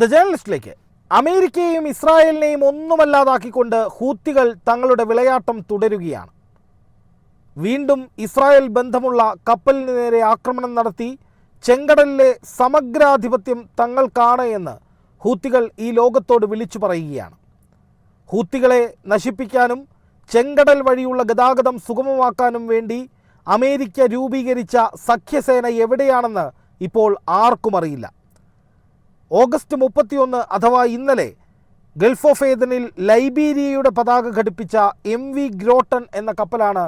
The ജേർണലിസ്റ്റിലേക്ക്. അമേരിക്കയെയും ഇസ്രായേലിനെയും ഒന്നുമല്ലാതാക്കിക്കൊണ്ട് ഹൂത്തികൾ തങ്ങളുടെ വിളയാട്ടം തുടരുകയാണ്. വീണ്ടും ഇസ്രായേൽ ബന്ധമുള്ള കപ്പലിന് നേരെ ആക്രമണം നടത്തി ചെങ്കടലിലെ സമഗ്രാധിപത്യം തങ്ങൾക്കാണ് എന്ന് ഹൂത്തികൾ ഈ ലോകത്തോട് വിളിച്ചു പറയുകയാണ്. ഹൂത്തികളെ നശിപ്പിക്കാനും ചെങ്കടൽ വഴിയുള്ള ഗതാഗതം സുഗമമാക്കാനും വേണ്ടി അമേരിക്ക രൂപീകരിച്ച സഖ്യസേന എവിടെയാണെന്ന് ഇപ്പോൾ ആർക്കും അറിയില്ല. ഓഗസ്റ്റ് മുപ്പത്തിയൊന്ന് അഥവാ ഇന്നലെ ഗൾഫ് ഓഫ് ഏദനിൽ ലൈബീരിയയുടെ പതാക ഘടിപ്പിച്ച എം വി ഗ്രോട്ടൺ എന്ന കപ്പലാണ്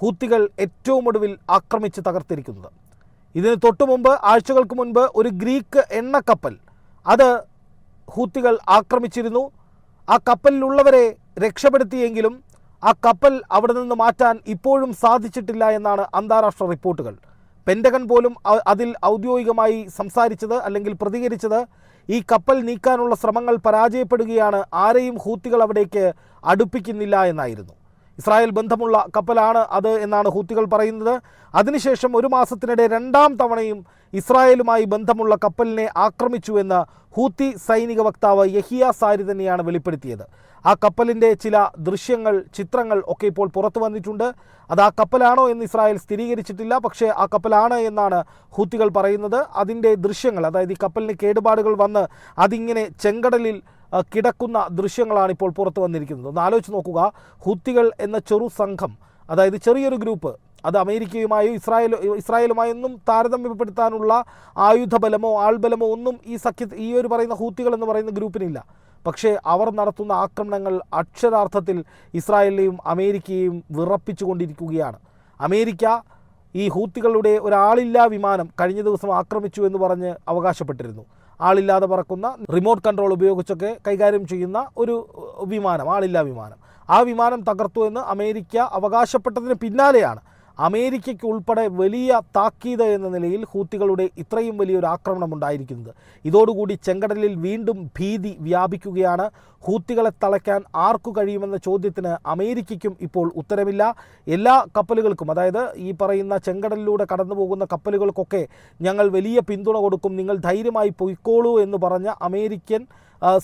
ഹൂത്തികൾ ഏറ്റവും ഒടുവിൽ ആക്രമിച്ച് തകർത്തിരിക്കുന്നത്. ഇതിന് തൊട്ടു മുമ്പ് ആഴ്ചകൾക്ക് മുൻപ് ഒരു ഗ്രീക്ക് എണ്ണക്കപ്പൽ അത് ഹൂത്തികൾ ആക്രമിച്ചിരുന്നു. ആ കപ്പലിലുള്ളവരെ രക്ഷപ്പെടുത്തിയെങ്കിലും ആ കപ്പൽ അവിടെ നിന്ന് മാറ്റാൻ ഇപ്പോഴും സാധിച്ചിട്ടില്ല എന്നാണ് അന്താരാഷ്ട്ര റിപ്പോർട്ടുകൾ. പെൻഡഗൺ പോലും അതിൽ ഔദ്യോഗികമായി സംസാരിച്ചത് അല്ലെങ്കിൽ പ്രതികരിച്ചത് ഈ കപ്പൽ നീക്കാനുള്ള ശ്രമങ്ങൾ പരാജയപ്പെടുകയാണ്. ആരെയും ഹൂത്തികൾ അവിടേക്ക് അടുപ്പിക്കുന്നില്ല എന്നായിരുന്നു. ഇസ്രായേൽ ബന്ധമുള്ള കപ്പലാണ് അത് എന്നാണ് ഹൂത്തികൾ പറയുന്നത്. അതിനുശേഷം ഒരു മാസത്തിനിടെ രണ്ടാം തവണയും ഇസ്രായേലുമായി ബന്ധമുള്ള കപ്പലിനെ ആക്രമിച്ചു എന്ന് ഹൂത്തി സൈനിക വക്താവ് യഹിയ സാരി തന്നെയാണ് വെളിപ്പെടുത്തിയത്. ആ കപ്പലിന്റെ ചില ദൃശ്യങ്ങൾ ചിത്രങ്ങൾ ഒക്കെ ഇപ്പോൾ പുറത്തു വന്നിട്ടുണ്ട്. അത് ആ കപ്പലാണോ എന്ന് ഇസ്രായേൽ സ്ഥിരീകരിച്ചിട്ടില്ല. പക്ഷേ ആ കപ്പലാണ് എന്നാണ് ഹൂത്തികൾ പറയുന്നത്. അതിന്റെ ദൃശ്യങ്ങൾ അതായത് ഈ കപ്പലിന് കേടുപാടുകൾ വന്ന് അതിങ്ങനെ ചെങ്കടലിൽ കിടക്കുന്ന ദൃശ്യങ്ങളാണ് ഇപ്പോൾ പുറത്തു വന്നിരിക്കുന്നത്. ഒന്ന് ആലോചിച്ച് നോക്കുക. ഹുത്തികൾ എന്ന ചെറു സംഘം അതായത് ചെറിയൊരു ഗ്രൂപ്പ് അത് അമേരിക്കയുമായോ ഇസ്രായേൽ ഇസ്രായേലുമായൊന്നും താരതമ്യപ്പെടുത്താനുള്ള ആയുധബലമോ ആൾബലമോ ഒന്നും ഈ സഖ്യ ഈ ഒരു പറയുന്ന ഹൂത്തികൾ എന്ന് പറയുന്ന ഗ്രൂപ്പിനില്ല. പക്ഷേ അവർ നടത്തുന്ന ആക്രമണങ്ങൾ അക്ഷരാർത്ഥത്തിൽ ഇസ്രായേലിനെയും അമേരിക്കയെയും വിറപ്പിച്ചുകൊണ്ടിരിക്കുകയാണ്. അമേരിക്ക ഈ ഹൂത്തികളുടെ ഒരാളില്ലാ വിമാനം കഴിഞ്ഞ ദിവസം ആക്രമിച്ചു എന്ന് പറഞ്ഞ് അവകാശപ്പെട്ടിരുന്നു. ആളില്ലാതെ പറക്കുന്ന റിമോട്ട് കൺട്രോൾ ഉപയോഗിച്ചൊക്കെ കൈകാര്യം ചെയ്യുന്ന ഒരു വിമാനം ആളില്ലാ വിമാനം. ആ വിമാനം തകർത്തു എന്ന് അമേരിക്ക അവകാശപ്പെട്ടതിന് പിന്നാലെയാണ് അമേരിക്കയ്ക്ക് ഉൾപ്പെടെ വലിയ താക്കീത് എന്ന നിലയിൽ ഹൂത്തികളുടെ ഇത്രയും വലിയൊരു ആക്രമണം ഉണ്ടായിരിക്കുന്നത്. ഇതോടുകൂടി ചെങ്കടലിൽ വീണ്ടും ഭീതി വ്യാപിക്കുകയാണ്. ഹൂത്തികളെ തളയ്ക്കാൻ ആർക്കു കഴിയുമെന്ന ചോദ്യത്തിന് അമേരിക്കയ്ക്കും ഇപ്പോൾ ഉത്തരമില്ല. എല്ലാ കപ്പലുകൾക്കും അതായത് ഈ പറയുന്ന ചെങ്കടലിലൂടെ കടന്നു പോകുന്ന കപ്പലുകൾക്കൊക്കെ ഞങ്ങൾ വലിയ പിന്തുണ കൊടുക്കും. നിങ്ങൾ ധൈര്യമായി പൊയ്ക്കോളൂ എന്ന് പറഞ്ഞ അമേരിക്കൻ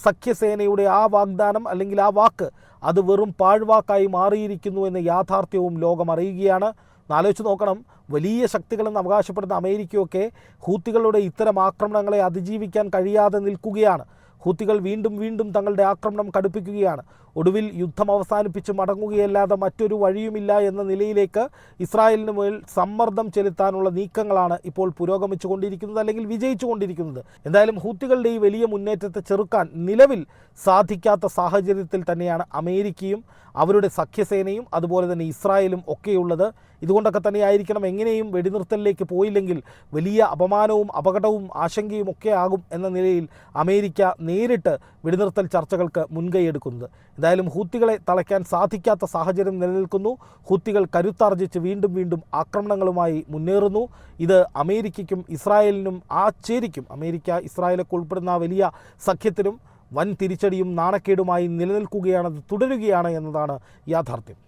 സഖ്യസേനയുടെ ആ വാഗ്ദാനം അല്ലെങ്കിൽ ആ വാക്ക് അത് വെറും പാഴ്വാക്കായി മാറിയിരിക്കുന്നു എന്ന യാഥാർത്ഥ്യവും ലോകം അറിയുകയാണ്. ആലോചിച്ച് നോക്കണം. വലിയ ശക്തികളെന്ന് അവകാശപ്പെടുന്ന അമേരിക്കയൊക്കെ ഹൂത്തികളുടെ ഇത്തരം ആക്രമണങ്ങളെ അതിജീവിക്കാൻ കഴിയാതെ നിൽക്കുകയാണ്. ഹൂത്തികൾ വീണ്ടും വീണ്ടും തങ്ങളുടെ ആക്രമണം കടുപ്പിക്കുകയാണ്. ഒടുവിൽ യുദ്ധം അവസാനിപ്പിച്ച് മടങ്ങുകയല്ലാതെ മറ്റൊരു വഴിയുമില്ല എന്ന നിലയിലേക്ക് ഇസ്രായേലിന് മേൽ സമ്മർദ്ദം ചെലുത്താനുള്ള നീക്കങ്ങളാണ് ഇപ്പോൾ പുരോഗമിച്ചുകൊണ്ടിരിക്കുന്നത് അല്ലെങ്കിൽ വിജയിച്ചുകൊണ്ടിരിക്കുന്നത്. എന്തായാലും ഹൂത്തികളുടെ ഈ വലിയ മുന്നേറ്റത്തെ ചെറുക്കാൻ നിലവിൽ സാധിക്കാത്ത സാഹചര്യത്തിൽ തന്നെയാണ് അമേരിക്കയും അവരുടെ സഖ്യസേനയും അതുപോലെ തന്നെ ഇസ്രായേലും ഒക്കെയുള്ളത്. ഇതുകൊണ്ടൊക്കെ തന്നെയായിരിക്കണം എങ്ങനെയും വെടിനിർത്തലിലേക്ക് പോയില്ലെങ്കിൽ വലിയ അപമാനവും അപകടവും ആശങ്കയും ഒക്കെ ആകും എന്ന നിലയിൽ അമേരിക്ക നേരിട്ട് വെടിനിർത്തൽ ചർച്ചകൾക്ക് മുൻകൈയെടുക്കുന്നത്. എന്തായാലും ഹൂത്തികളെ തളയ്ക്കാൻ സാധിക്കാത്ത സാഹചര്യം നിലനിൽക്കുന്നു. ഹൂത്തികൾ കരുത്താർജിച്ച് വീണ്ടും വീണ്ടും ആക്രമണങ്ങളുമായി മുന്നേറുന്നു. ഇത് അമേരിക്കയ്ക്കും ഇസ്രായേലിനും ആ ചേരിക്കും. അമേരിക്ക ഇസ്രായേലൊക്കെ ഉൾപ്പെടുന്ന വലിയ സഖ്യത്തിനും വൻ തിരിച്ചടിയും നാണക്കേടുമായി നിലനിൽക്കുകയാണത് തുടരുകയാണ് എന്നതാണ് യാഥാർത്ഥ്യം.